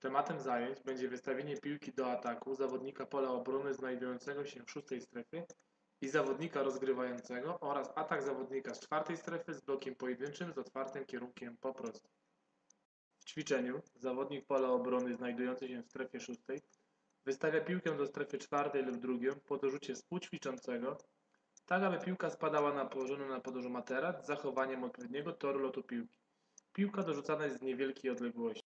Tematem zajęć będzie wystawienie piłki do ataku zawodnika pola obrony znajdującego się w szóstej strefie i zawodnika rozgrywającego oraz atak zawodnika z czwartej strefy z blokiem pojedynczym z otwartym kierunkiem po prostu. W ćwiczeniu zawodnik pola obrony znajdujący się w strefie szóstej wystawia piłkę do strefy czwartej lub drugiej po dorzucie współćwiczącego, tak aby piłka spadała na położony na podłożu materac z zachowaniem odpowiedniego toru lotu piłki. Piłka dorzucana jest z niewielkiej odległości.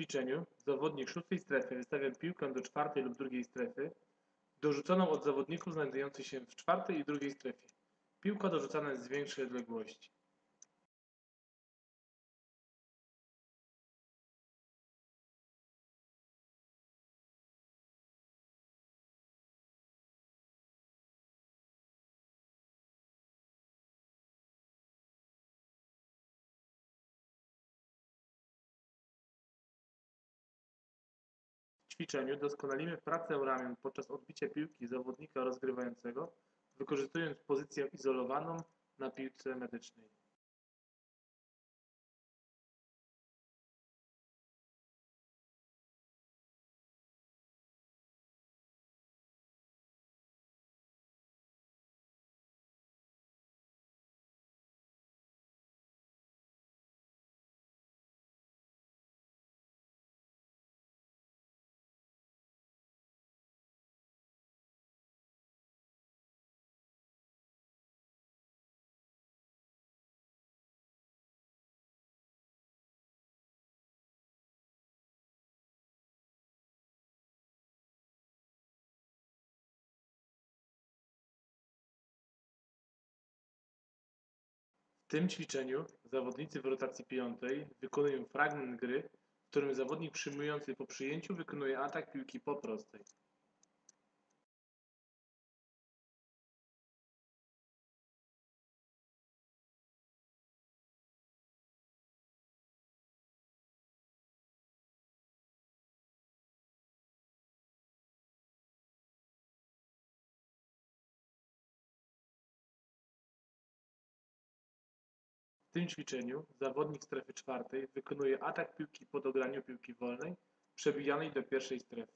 Ćwiczeniu zawodnik szóstej strefy wystawia piłkę do czwartej lub drugiej strefy, dorzuconą od zawodników znajdujących się w czwartej i drugiej strefie. Piłka dorzucana jest z większej odległości. Ćwiczeniu doskonalimy pracę ramion podczas odbicia piłki zawodnika rozgrywającego, wykorzystując pozycję izolowaną na piłce medycznej. Tym ćwiczeniu zawodnicy w rotacji piątej wykonują fragment gry, w którym zawodnik przyjmujący po przyjęciu wykonuje atak piłki po prostej. W tym ćwiczeniu zawodnik strefy czwartej wykonuje atak piłki po dograniu piłki wolnej przebijanej do pierwszej strefy.